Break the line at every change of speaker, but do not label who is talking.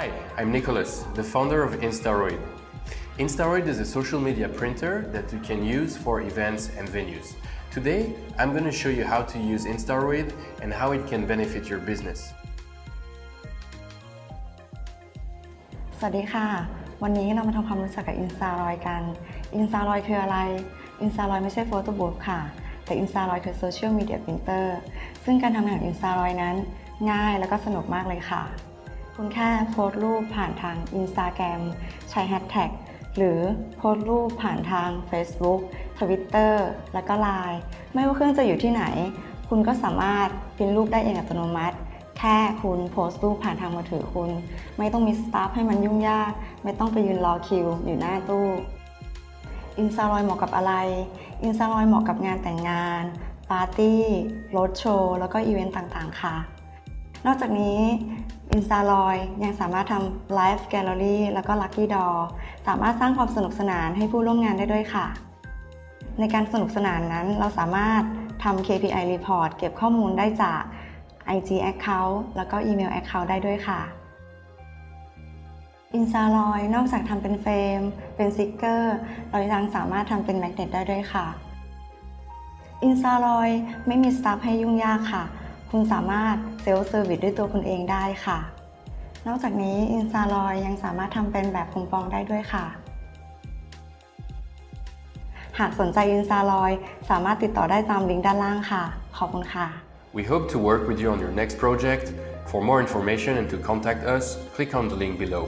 Hi, I'm Nicholas, the founder of Instaroid. Instaroid is a social media printer that you can use for events and venues. Today, I'm going to show you how to use Instaroid and how it can benefit your business.
สวัสดีค่ะ วันนี้เรามาทำความรู้จักกับ i n s t a r o y กัน i n s t a r o y คืออะไร i n s t a r o y ไม่ใช่โฟโต้บูธค่ะ แต่ i n s t a r o y คือโซเชียลมีเดีย r ิ r เตอร์ซึ่งการทำงานของ i n s t a r o y นั้น ง่ายแล้วก็สนุกมากเลยค่ะ คุณแค่โพสต์รูปผ่านทาง Instagram ใช้แฮชแท็กหรือโพสต์รูปผ่านทาง Facebook Twitter แล้วก็ Line ไม่ว่าเครื่องจะอยู่ที่ไหน คุณก็สามารถพิมพ์รูปได้เองอัตโนมัติ แค่คุณโพสต์รูปผ่านทางมือถือคุณ ไม่ต้องมีสตาฟให้มันยุ่งยาก ไม่ต้องไปยืนรอคิว อยู่หน้าตู้อินซารอยเหมาะกับอะไร อินซารอยเหมาะกับงานแต่งงาน ปาร์ตี้รถโชว์ แล้วก็อีเวนต์ต่างๆ ค่ะ นอกจากนี้ อินสตาลอยยังสามารถทำไลฟ์แกลเลอรี่แล้วก็ลัคกี้ดอสามารถสร้างความสนุกสนานให้ผู้ร่วมงานได้ด้วยค่ะ ในการสนุกสนานนั้นเราสามารถทำ KPI report เก็บข้อมูลได้จาก IG account แล้วก็อีเมล account ได้ด้วยค่ะอินซาลอยนอกจากทำเป็นเฟรม เป็นสติกเกอร์เรายังสามารถทำเป็นแมกเนตได้ด้วยค่ะอินซาลอยไม่มีสตาฟให้ยุ่งยากค่ะ คุณสามารถเซลล์เซอร์วิสด้วยตัวคุณเองได้ค่ะ นอกจากนี้อินซาลอยยังสามารถทำเป็นแบบคุมปองได้ด้วยค่ะ หากสนใจอินซาลอยสามารถติดต่อได้ตามลิงก์ด้านล่างค่ะ ขอบคุณค่ะ
We hope to work with you on your next project. For more information and to contact us, click on the link below.